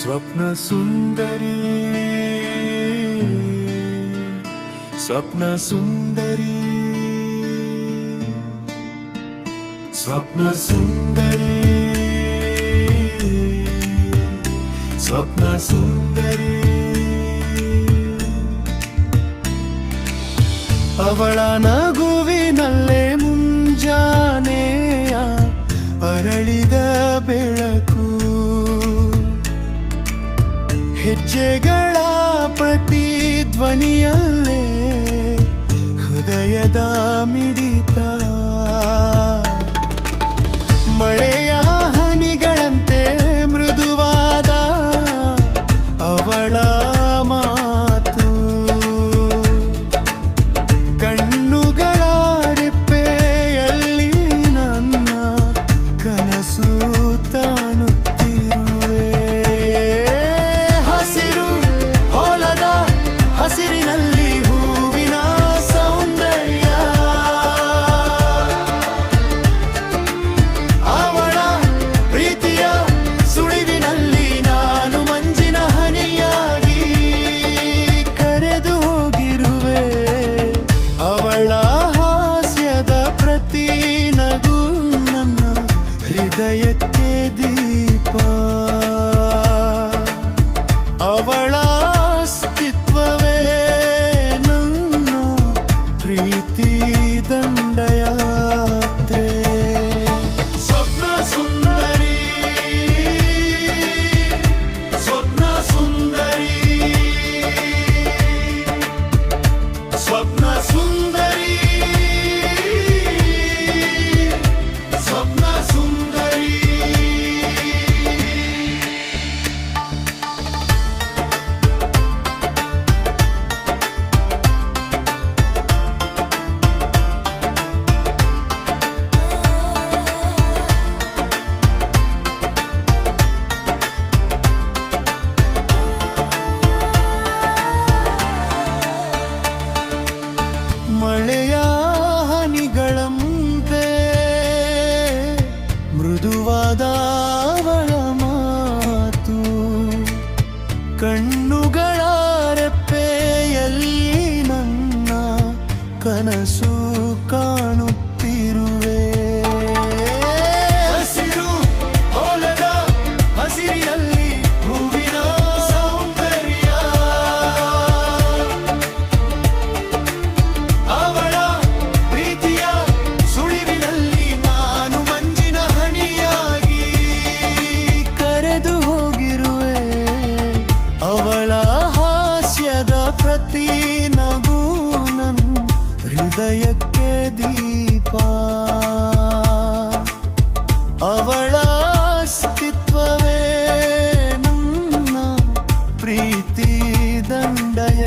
स्वप्नसुन्दरी स्वप्नसुन्दरी स्वप्नसुन्दरी स्वप्नसुन्दरी अवळाना ಹೆಜ್ಜೆಗಳ ಪ್ರತಿಧ್ವನಿಯಲ್ಲೇ ಹೃದಯದ ಮಿಡಿತ. ಪ್ರೀತಿ ದಂಡಯಾತ್ರೆ ಸ್ವಪ್ನ ಸುಂದರಿ ಸ್ವಪ್ನ ಸುಂದರಿ ಸ್ವಪ್ನ ಸುಂದರಿ ಪ್ರತಿ ನನ್ ಹೃದಯಕ್ಕೆ ದೀಪ ಅವಳ ಅಸ್ತಿತ್ವವೇ ನನ್ನ ಪ್ರೀತಿ ದಂಡಯ